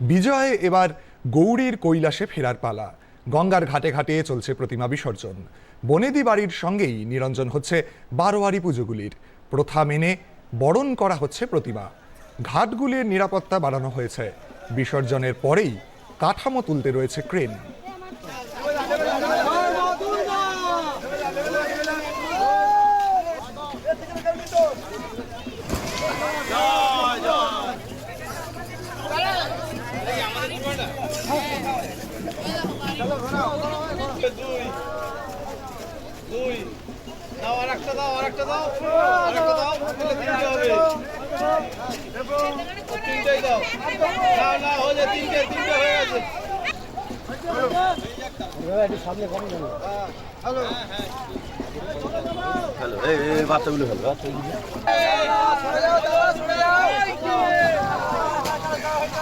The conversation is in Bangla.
বিজয় এবার গৌরীর কৈলাসে ফেরার পালা। গঙ্গার ঘাটে ঘাটে চলছে প্রতিমা বিসর্জন। বনেদি বাড়ির সঙ্গেই নিরঞ্জন হচ্ছে বারোয়ারি পুজোগুলির। প্রথা মেনে বরণ করা হচ্ছে প্রতিমা। ঘাটগুলির নিরাপত্তা বাড়ানো হয়েছে। বিসর্জনের পরেই কাঠামো তুলতে রয়েছে ক্রেন। দুই দাও আর একটা দাও আর একটা দাও আর একটা দাও তাহলে তিনটে হবে তিনটেই দাও না না হয়ে তিনটে তিনটে হয়ে বাচ্চাগুলো হ্যালো বাচ্চাগুলো